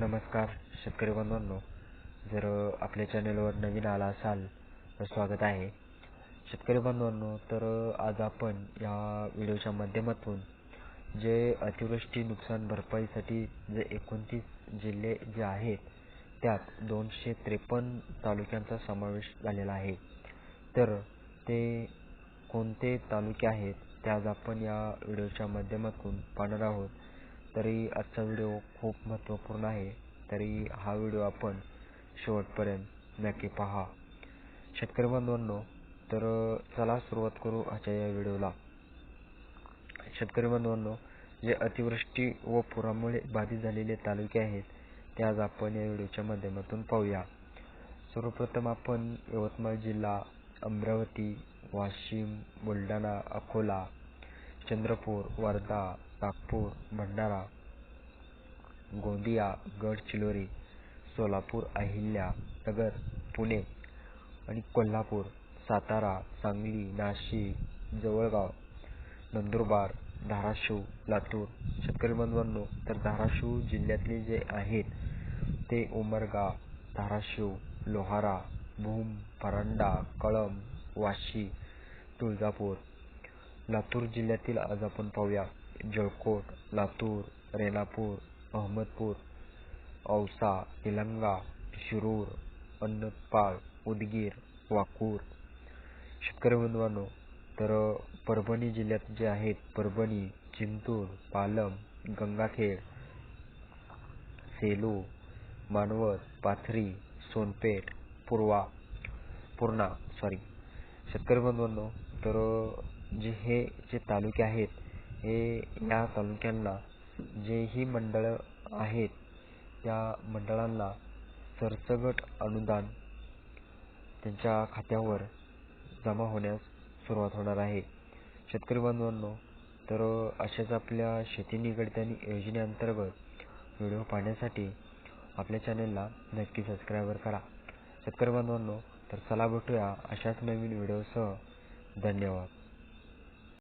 नमस्कार शेतकरी बांधवांनो जर आपल्या चॅनलवर नवीन आला असाल तर स्वागत आहे. शेतकरी बांधवांनो तर आज आपण या व्हिडिओच्या माध्यमातून जे अतिवृष्टी नुकसान भरपाईसाठी जे एकोणतीस जिल्हे जे आहेत त्यात दोनशे त्रेपन्न तालुक्यांचा समावेश झालेला आहे. तर ते कोणते तालुके आहेत ते आज आपण या व्हिडिओच्या माध्यमातून पाहणार आहोत. तरी आजचा व्हिडिओ खूप महत्त्वपूर्ण आहे. तरी हा व्हिडिओ आपण शेवटपर्यंत नक्की पहा. शेतकरी बांधवांनो तर चला सुरुवात करू आजच्या या व्हिडिओला शेतकरी बांधवांनो जे अतिवृष्टी व पुरामुळे बाधित झालेले तालुके आहेत ते आज आपण या व्हिडिओच्या माध्यमातून पाहूया. सर्वप्रथम आपण यवतमाळ जिल्हा अमरावती वाशिम बुलढाणा अकोला चंद्रपूर वर्धा नागपूर भंडारा गोंदिया गडचिरोली सोलापूर अहिल्या नगर पुणे आणि कोल्हापूर सातारा सांगली नाशिक जवळगाव नंदुरबार धाराशिव लातूर. शेतकरी बांधवांनो तर धाराशिव जिल्ह्यातले जे आहेत ते उमरगा धाराशिव लोहारा भूम परांडा कळंब वाशी तुळजापूर लातूर जिल्ह्यातील आज आपण पाहूया. जळकोट लातूर रेणापूर अहमदपूर औसा निलंगा शिरूर अन्नपाळ उदगीर वाकूर. शेतकरी बंधवांनो तर परभणी जिल्ह्यात जे आहेत परभणी जिंतूर पालम गंगाखेड सेलू मानवत पाथरी सोनपेठ पूर्वा पूर्णा सॉरी शेतकरी बंधवांनो तर जे हे जे तालुके आहेत हे या तालुक्यांना जे ही मंडळं आहेत त्या मंडळांना सरसगट अनुदान त्यांच्या खात्यावर जमा होण्यास सुरुवात होणार आहे. शेतकरी बांधवांनो तर अशाच आपल्या शेती निगडित आणि योजनेअंतर्गत व्हिडिओ पाहण्यासाठी आपल्या चॅनलला नक्की सबस्क्राईबर करा. शेतकरी बांधवांनो तर चला भेटूया अशाच नवीन व्हिडिओसह. धन्यवाद.